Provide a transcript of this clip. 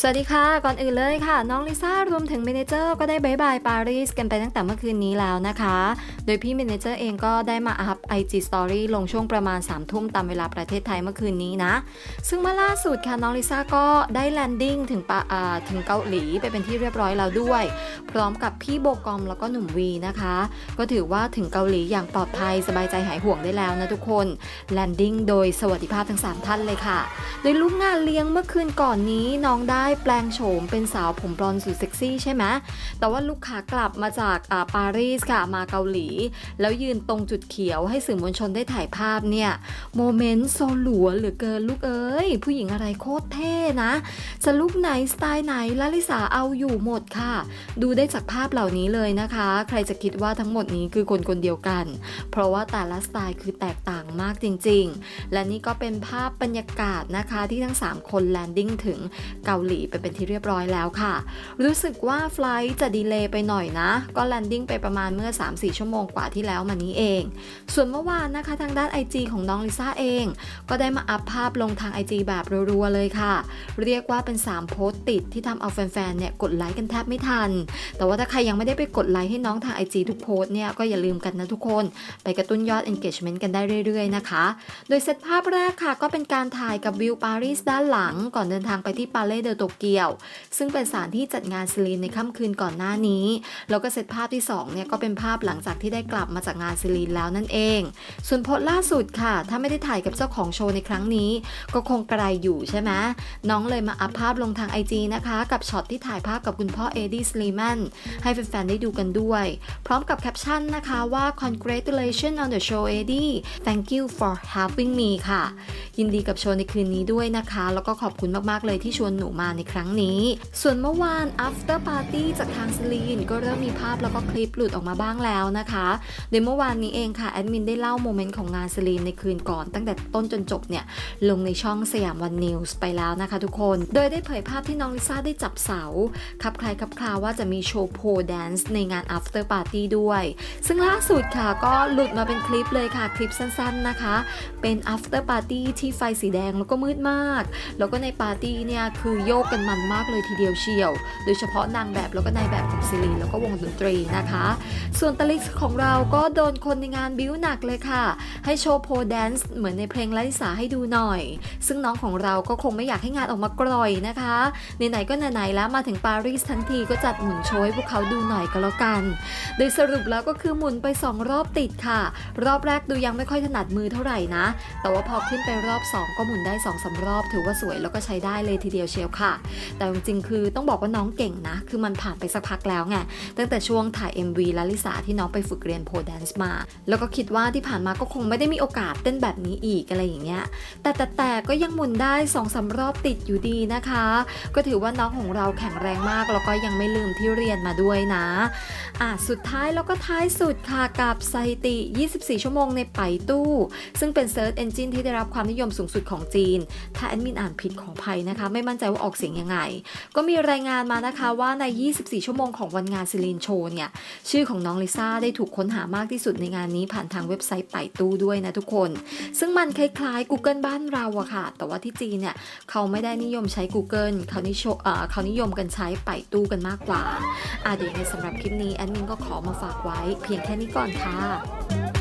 สวัสดีค่ะ ก่อนอื่นเลยค่ะ น้องลิซ่ารวมถึงเมเนเจอร์ก็ได้บายบายปารีสกันไปตั้งแต่เมื่อคืนนี้แล้วนะคะ โดยพี่เมเนเจอร์เองก็ได้มาอัพ IG Story ลงช่วงประมาณ3ามทุ่มตามเวลาประเทศไทยเมื่อคืนนี้นะ ซึ่งเมื่อล่าสุดค่ะ น้องลิซ่าก็ได้แลนดิ้งถึงปาถึงเกาหลีไปเป็นที่เรียบร้อยแล้วด้วย พร้อมกับพี่โบกอมแล้วก็หนุ่มวีนะคะ ก็ถือว่าถึงเกาหลีอย่างปลอดภัยสบายใจหายห่วงได้แล้วนะทุกคนแลนดิ้งโดยสวัสดิภาพทั้งสามท่านเลยค่ะ โดยลูกงานเลี้ยงเมื่อคืนก่อนนี้น้องได้แปลงโฉมเป็นสาวผมบลอนด์สุดเซ็กซี่ใช่ไหมแต่ว่าลูกค้ากลับมาจากอ่าปารีสค่ะมาเกาหลี แล้วยืนตรงจุดเขียวให้สื่อมวลชนได้ถ่ายภาพเนี่ยโมเมนต์โซลัวเหลือเกินลูกเอ้ย ผู้หญิงอะไรโคตรเท่นะ จะลุกไหน สไตล์ไหนลลิสาเอาอยู่หมดค่ะ ดูได้จากภาพเหล่านี้เลยนะคะ ใครจะคิดว่าทั้งหมดนี้คือคนคนเดียวกัน เพราะว่าแต่ละสไตล์คือแตกต่างมากจริง ๆ และนี่ก็เป็นภาพบรรยากาศนะคะที่ทั้ง 3 คนแลนดิ้งถึงเกาหลีไปเป็นที่เรียบร้อยแล้วค่ะ รู้สึกว่าไฟล์จะดีเลย์ไปหน่อยนะ ก็แลนดิ้งไปประมาณเมื่อ 3-4 ชั่วโมงกว่าที่แล้วมานี้เอง ส่วนเมื่อวานนะคะทางด้าน IG ของน้องลิซ่าเอง ก็ได้มาอัพภาพลงทาง IG แบบรัวๆเลยค่ะ เรียกว่าเป็น 3 โพสต์ติดที่ทำเอาแฟนๆเนี่ยกดไลค์กันแทบไม่ทัน แต่ว่าถ้าใครยังไม่ได้ไปกดไลค์ให้น้องทาง IG ทุกโพสต์เนี่ยก็อย่าลืมกันนะทุกคน ไปกระตุ้นยอด engagement กันได้เรื่อยๆนะคะ โดยเซตภาพแรกค่ะก็เป็นการถ่ายกับวิวปารีสด้านหลัง ก่อนเดินทางไปที่ปาเลเดอโตเกียว ซึ่งเป็นสถานที่จัดงานซิลีนในค่ำคืนก่อนหน้านี้ แล้วก็เซตภาพที่2เนี่ยก็เป็นภาพหลังจากที่ได้กลับมาจากงานซิลีนแล้วนั่นเอง ส่วนโพสล่าสุดค่ะ ถ้าไม่ได้ถ่ายกับเจ้าของโชว์ในครั้งนี้ ก็คงไกลอยู่ใช่ไหมน้องเลยมาอัพภาพลงทาง IG นะคะ กับช็อตที่ถ่ายภาพกับคุณพ่อเอดี้สลีแมนให้แฟนๆได้ดูกันด้วย พร้อมกับแคปชั่นนะคะว่า congratulations on the show Eddie thank you for having me ค่ะ ยินดีกับโชว์ในคืนนี้ด้วยนะคะ แล้วก็ขอบคุณมากๆเลยที่ชวนหนูมาในครั้งนี้ ส่วนเมื่อวาน after party จากทางสลีนก็เริ่มมีภาพแล้วก็คลิปหลุดออกมาบ้างแล้วนะคะโดยเมื่อวานนี้เองค่ะแอดมินได้เล่าโมเมนต์ของงานสลีนในคืนก่อนตั้งแต่ต้นจนจบเนี่ยลงในช่องสยามวันนิวส์ไปแล้วนะคะทุกคน โดยได้เผยภาพที่น้องลิซ่าได้จับเสาขับใครขับคลาว่าจะมีโชว์โพแดนซ์ในงาน after party ด้วย ซึ่งล่าสุดค่ะก็หลุดมาเป็นคลิปเลยค่ะคลิปสั้นๆนะคะ เป็น after party ที่ไฟสีแดงแล้วก็มืดมาก แล้วก็ในปาร์ตี้เนี่ยคือโยกกันมันมากเลยทีเดียวเชียว โดยเฉพาะนางแบบแล้วก็นายแบบของซิลีแล้วก็วงดนตรีนะคะ ส่วนตลิกของเราก็โดนคนในงานบิ้วหนักเลยค่ะ ให้โชว์โพแดนซ์เหมือนในเพลงลาลิสาให้ดูหน่อย ซึ่งน้องของเราก็คงไม่อยากให้งานออกมากร่อยนะคะไหนๆก็ไหนๆแล้วมาถึงปารีสทั้งทีก็จัดหมุนโชว์ให้พวกเขาดูหน่อยก็แล้วกัน โดยสรุปแล้วก็คือหมุนไป 2 รอบติดค่ะ รอบแรกดูยังไม่ค่อยถนัดมือเท่าไหร่นะ แต่ว่าพอขึ้นไปรอบ 2 ก็หมุนได้2อสารอบถือว่าสวยแล้วก็ใช้ได้เลยทีเดียวเชียวค่ะแต่จริงๆ คือต้องบอกว่าน้องเก่งนะ คือมันผ่านไปสักพักแล้วไง ตั้งแต่ช่วงถ่าย MV ลาลิสาที่น้องไปฝึกเรียนโพแดนซ์มา แล้วก็คิดว่าที่ผ่านมาก็คงไม่ได้มีโอกาสเต้นแบบนี้อีกอะไรอย่างเงี้ย แต่แต่แต่ก็ยังหมุนได้2อสารอบติดอยู่ดีนะคะ ก็ถือว่าน้องของเราแข็งแรงมาก แล้วก็ยังไม่ลืมที่เรียนมาด้วยนะ อะสุดท้ายแล้วก็ท้ายสุดค่ะกับสถิติ 24 ชั่วโมงในไปตู้ ซึ่งเป็น Search Engine ที่ได้รับความนิยมสูงสุดของจีน ถ้าแอดมินอ่านผิดขออภัยนะคะ ไม่มั่นใจว่าออกเสียงยังไง ก็มีรายงานมานะคะว่าใน 24 ชั่วโมงของวันงานซิลินโชเนี่ย ชื่อของน้องลิซ่าได้ถูกค้นหามากที่สุดในงานนี้ผ่านทางเว็บไซต์ไปตู้ด้วยนะทุกคน ซึ่งมันคล้าย ๆ Google บ้านเราอะค่ะ แต่ว่าที่จีนเนี่ย เขาไม่ได้นิยมใช้ Google เขานิชเอ่อเขานิยมกันใช้ไปตู้กันมากกว่าอะเดี๋ยวในสำหรับคลิปนี้แอดมินก็ขอมาฝากไว้ เพียงแค่นี้ก่อนค่ะ